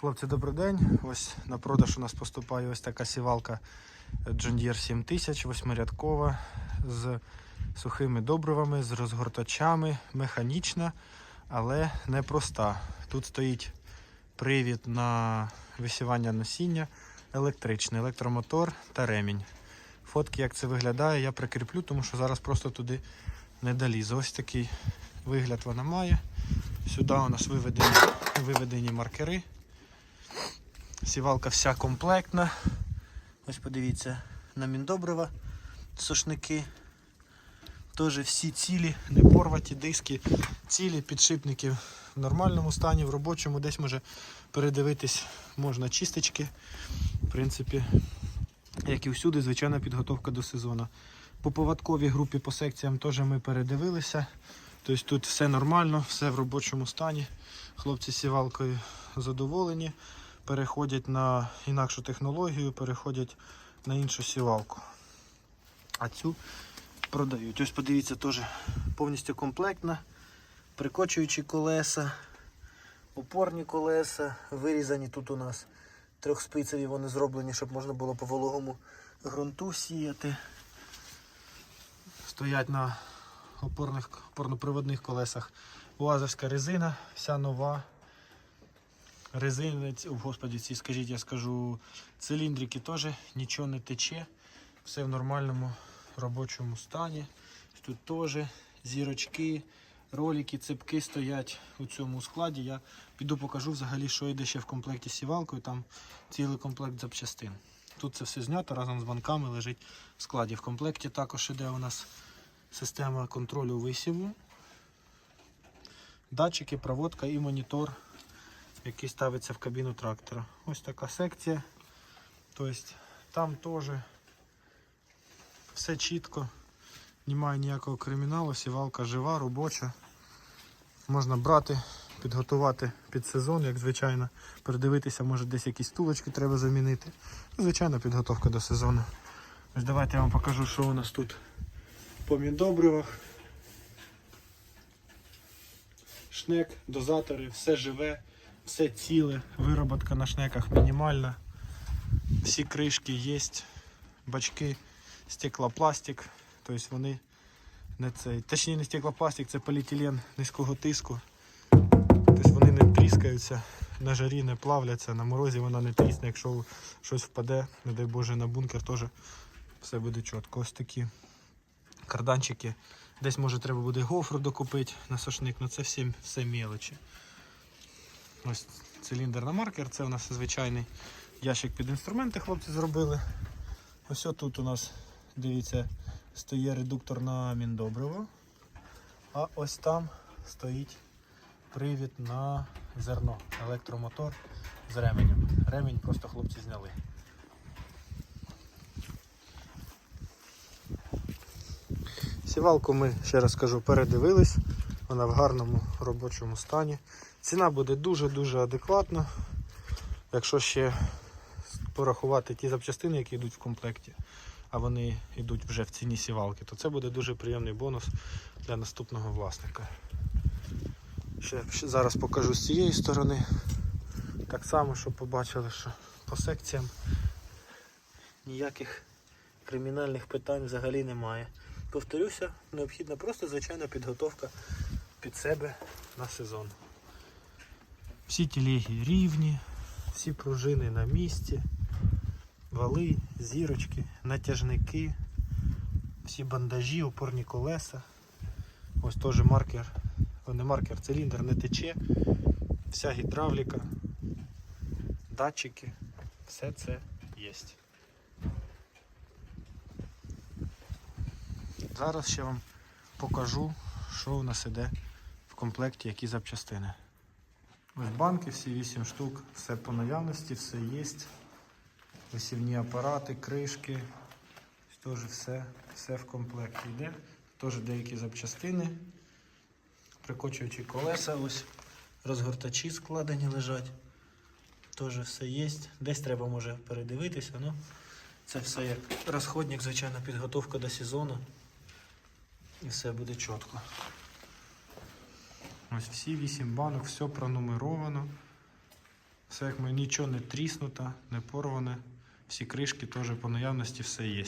Хлопці, добрий день. Ось на продаж у нас поступає ось така сівалка John Deere 7000, восьмирядкова, з сухими добривами, з розгортачами, механічна, але не проста. Тут стоїть привід на висівання насіння, електричний, електромотор та ремінь. Фотки, як це виглядає, я прикріплю, тому що зараз просто туди не долізу. Ось такий вигляд вона має. Сюди у нас виведені, виведені маркери. Сівалка вся комплектна. Ось подивіться на міндобрива, сушники. Теж всі цілі, не порваті диски, цілі підшипники в нормальному стані, в робочому, десь може передивитись можна чисточки. В принципі, як і всюди, звичайна підготовка до сезону. По поводковій групі по секціям теж ми передивилися. Тобто тут все нормально, все в робочому стані. Хлопці сівалкою задоволені переходять на інакшу технологію, переходять на іншу сівалку. А цю продають. Ось подивіться, теж повністю комплектна. Прикочуючі колеса, опорні колеса, вирізані тут у нас трьохспицеві, вони зроблені, щоб можна було по вологому ґрунту сіяти. Стоять на опорних, опорно-приводних колесах. Уазовська резина, вся нова резини, ці- о, господі, ці, скажіть, я скажу, циліндрики теж нічого не тече, все в нормальному робочому стані. Тут теж зірочки, ролики, цепки стоять у цьому складі. Я піду покажу взагалі, що йде ще в комплекті з сівалкою. Там цілий комплект запчастин. Тут це все знято разом з банками лежить в складі. В комплекті також іде у нас система контролю висіву, датчики, проводка і монітор який ставиться в кабіну трактора. Ось така секція. Тобто там теж все чітко, немає ніякого криміналу, сівалка жива, робоча. Можна брати, підготувати під сезон, як звичайно, передивитися, може десь якісь тулочки треба замінити. Звичайна підготовка до сезону. Ось давайте я вам покажу, що у нас тут по міндобривах. Шнек, дозатори, все живе все ціле, вироботка на шнеках мінімальна. Всі кришки є, бачки, стеклопластик, тобто вони не цей. Точніше не стеклопластик, це поліетилен низького тиску. Тобто вони не тріскаються, на жарі не плавляться, на морозі вона не трісне, якщо щось впаде, не дай Боже, на бункер теж все буде чітко. Ось такі карданчики. Десь може треба буде гофру докупити на сошник, але це все, все мелочі. Ось циліндр на маркер, це у нас звичайний ящик під інструменти хлопці зробили. Ось тут у нас, дивіться, стоїть редуктор на міндобриво. А ось там стоїть привід на зерно, електромотор з ременем. Ремінь просто хлопці зняли. Сівалку ми, ще раз кажу, передивились. Вона в гарному робочому стані. Ціна буде дуже-дуже адекватна. Якщо ще порахувати ті запчастини, які йдуть в комплекті, а вони йдуть вже в ціні сівалки, то це буде дуже приємний бонус для наступного власника. Ще, зараз покажу з цієї сторони. Так само, щоб побачили, що по секціям ніяких кримінальних питань взагалі немає. Повторюся, необхідна просто звичайна підготовка під себе на сезон. Всі телеги рівні, всі пружини на місці, вали, зірочки, натяжники, всі бандажі, опорні колеса. Ось теж маркер, не маркер, циліндр не тече, вся гідравліка, датчики, все це є. Зараз ще вам покажу, що у нас іде комплекті, які запчастини. Ось банки, всі 8 штук, все по наявності, все є. Висівні апарати, кришки. Теж все, все в комплекті йде. Теж деякі запчастини. Прикочуючі колеса, ось розгортачі складені лежать. Теж все є. Десь треба може передивитися. Ну, це все як розходник, звичайно, підготовка до сезону. І все буде чітко. Ось всі 8 банок, все пронумеровано. Все як ми нічого не тріснуто, не порване. Всі кришки теж по наявності все є.